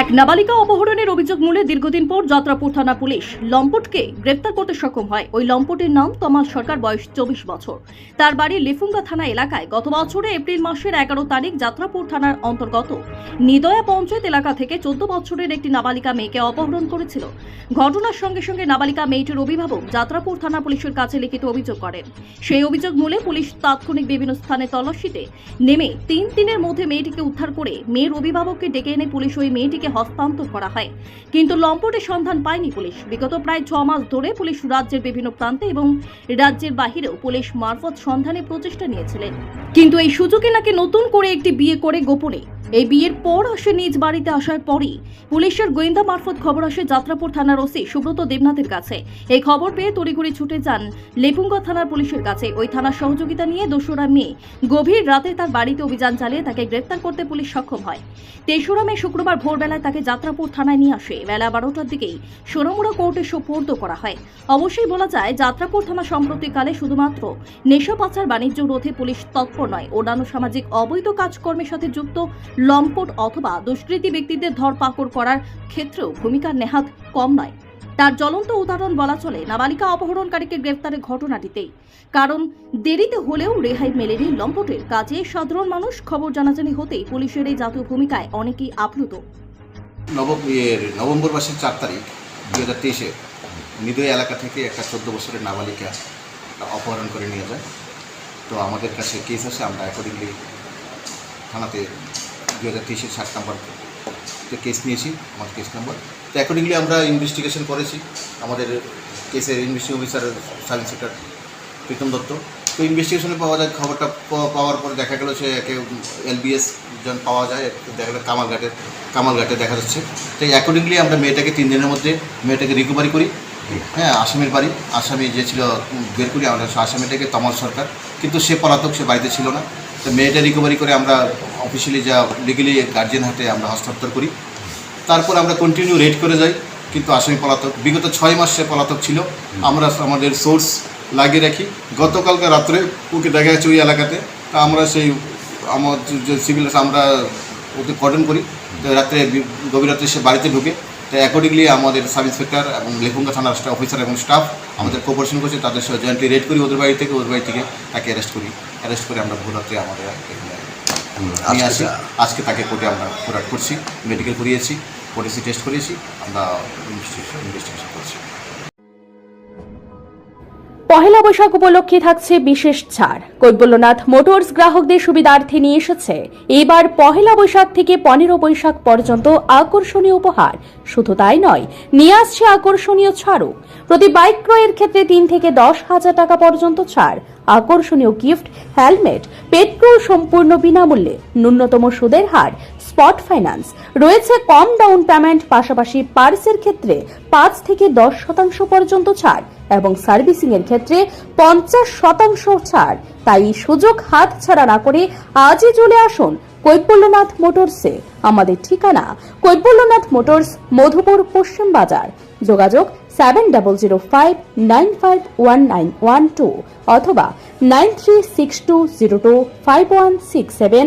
এক নাবালিকা অপহরণের অভিযোগ মূলে দীর্ঘদিন পর যাত্রাপুর থানা পুলিশ লম্পটকে গ্রেফতার করতে সক্ষম হয়। ওই লম্পটের নাম তমাল সরকার, বয়স চব্বিশ বছর। তার বাড়ি লেফুঙ্গা থানা এলাকায় গত বছরে এপ্রিল মাসের এগারো তারিখ যাত্রাপুর থানার অন্তর্গত নিদয়া পঞ্চায়েত এলাকা থেকে চোদ্দ বছরের একটি নাবালিকা মেয়েকে অপহরণ করেছিল। ঘটনার সঙ্গে সঙ্গে নাবালিকা মেয়েটির অভিভাবক যাত্রাপুর থানা পুলিশের কাছে লিখিত অভিযোগ করেন। সেই অভিযোগ মূলে পুলিশ তাৎক্ষণিক বিভিন্ন স্থানে তল্লাশিতে নেমে তিন দিনের মধ্যে মেয়েটিকে উদ্ধার করে মেয়ের অভিভাবককে ডেকে এনে পুলিশ ওই মেয়েটিকে হস্তান্তর করা হয়। কিন্তু লম্পটের সন্ধান পায়নি পুলিশ। বিগত প্রায় ছ মাস ধরে পুলিশ রাজ্যের বিভিন্ন প্রান্তে এবং রাজ্যের বাহিরেও পুলিশ মারফত সন্ধানে প্রচেষ্টা নিয়েছিলেন। কিন্তু এই সুযোগে নাকি নতুন করে একটি বিয়ে করে গোপনে। এই বিয়ের পর আসে নিজ বাড়িতে আসার পরই। পুলিশের গোয়েন্দা মারফত খবর আসে যাত্রাপুর থানার ওসি সুব্রত দেবনাথের কাছে। এই খবর পেয়ে তড়িঘড়ি ছুটে যান লেপুঙ্গা থানার পুলিশের কাছে। ওই থানার সহযোগিতা নিয়ে দোসরা মে গভীর রাতে তার বাড়িতে অভিযান চালিয়ে তাকে গ্রেপ্তার করতে পুলিশ সক্ষম হয়। তেসরা মে শুক্রবার ভোরবেলায় তাকে যাত্রাপুর থানায় নিয়ে আসে। বেলা বারোটার দিকেই সোনামুড়া কোর্টে সোপর্দ করা হয়। অবশ্যই বলা যায়, যাত্রাপুর থানা সম্প্রতিকালে শুধুমাত্র নেশা পাচার বাণিজ্য রোধে পুলিশ তৎপর নয়। অন্যান্য সামাজিক অবৈধ কাজকর্মের সাথে যুক্ত লম্পট অথবা দুষ্কৃতী ব্যক্তিদের ধরপাকড় করার ক্ষেত্রেও ভূমিকা নেহাত কম নয়। তার জ্বলন্ত উদাহরণ বলা চলে, নাবালিকা অপহরণকারীকে গ্রেফতারের ঘটনাটিতেই। কারণ দেরিতে হলেও রেহাই মেলেনি লম্পটের কাজে। সাধারণ মানুষ খবর জানাজানি হতেই পুলিশের এই জাতীয় ভূমিকায় অনেকেই আপ্লুত। নভেম্বর মাসের চার তারিখ দু হাজার তেইশে নিদয় এলাকা থেকে একটা চোদ্দ বছরের নাবালিকা অপহরণ করে নিয়ে যায়। তো আমাদের কাছে কেস আসে আমরা অ্যাকর্ডিংলি থানাতে দু হাজার তেইশের সাত নাম্বার কেস নিয়েছি, আমার কেস নাম্বার তো অ্যাকর্ডিংলি আমরা ইনভেস্টিগেশন করেছি আমাদের কেসের investigation officer sub inspector Pritam Dutta. তো ইনভেস্টিগেশনে পাওয়া যায়, খবরটা পাওয়ার পর দেখা গেলো সে একে এলবিএস জন পাওয়া যায়, দেখা গেল কামালঘাটের কামালঘাটে দেখা যাচ্ছে। তো অ্যাকর্ডিংলি আমরা মেয়েটাকে তিন দিনের মধ্যে মেয়েটাকে রিকভারি করি। হ্যাঁ আসামির বাড়ি। আসামি যে ছিল বের করি আমরা আসামিটাকে তমাল সরকার। কিন্তু সে পলাতক, সে বাড়িতে ছিল না। তো মেয়েটা রিকভারি করে আমরা অফিসিয়ালি যা লিগেলি গার্জেন হাতে আমরা হস্তান্তর করি। তারপর আমরা কন্টিনিউ রেড করে যাই, কিন্তু আসামি পলাতক। বিগত ছয় মাস সে পলাতক ছিল। আমরা আমাদের সোর্স লাগিয়ে রাখি। গতকালকে রাত্রে ওকে দেখা যাচ্ছে ওই এলাকাতে। তা আমরা সেই আমার যে সিভিল আমরা ওকে কর্ডন করি। তো রাত্রে গভীর রাত্রে সে বাড়িতে ঢুকে। তো অ্যাকর্ডিংলি আমাদের সাব ইন্সপেক্টর এবং লেখুঙ্গা থানার অফিসার এবং স্টাফ আমাদের কোপারেশন করছে তাদের সাথে জয়েন্টলি রেড করি ওদের বাড়ি থেকে ওদের বাড়ি থেকে তাকে অ্যারেস্ট করি। অ্যারেস্ট করে আমরা ভোর রাত্রে আমাদের আমি আসি। আজকে তাকে কোর্টে আমরা ফোরাট করছি মেডিকেল করিয়েছি পলিসি টেস্ট করিয়েছি আমরা ইনভেস্টিগেশন করছি। পহেলা বৈশাখ উপলক্ষে থাকছে বিশেষ ছাড়। কৈবল্যনাথ মোটরস গ্রাহকদের সুবিধার্থে নিয়ে এসেছে। এবার পহেলা বৈশাখ থেকে পনেরো বৈশাখ পর্যন্ত আকর্ষণীয় উপহার। শুধু তাই নয়, নিয়ে আসছে আকর্ষণীয় ছাড়ও। প্রতি বাইক ক্রয়ের ক্ষেত্রে তিন থেকে দশ হাজার টাকা পর্যন্ত ছাড়। আকর্ষণীয় গিফট, হেলমেট, পেট্রোল সম্পূর্ণ বিনামূল্যে। ন্যূনতম সুদের হার স্পট ফাইন্যান্স। রয়েছে কম ডাউন পেমেন্ট, পাশাপাশি পার্সের ক্ষেত্রে পাঁচ থেকে দশ শতাংশ পর্যন্ত ছাড় এবং সার্ভিসিং এর ক্ষেত্রে পঞ্চাশ শতাংশ ছাড়। তাই সুযোগ হাত ছাড়া না করে আজই চলে আসুন কৈবল্যনাথ মোটরসে। আমাদের ঠিকানা কৈবল্যনাথ মোটরস, মধুপুর, পশ্চিম বাজার। যোগাযোগ seven double zero five nine five one nine one two অথবা nine three six two zero two five one six seven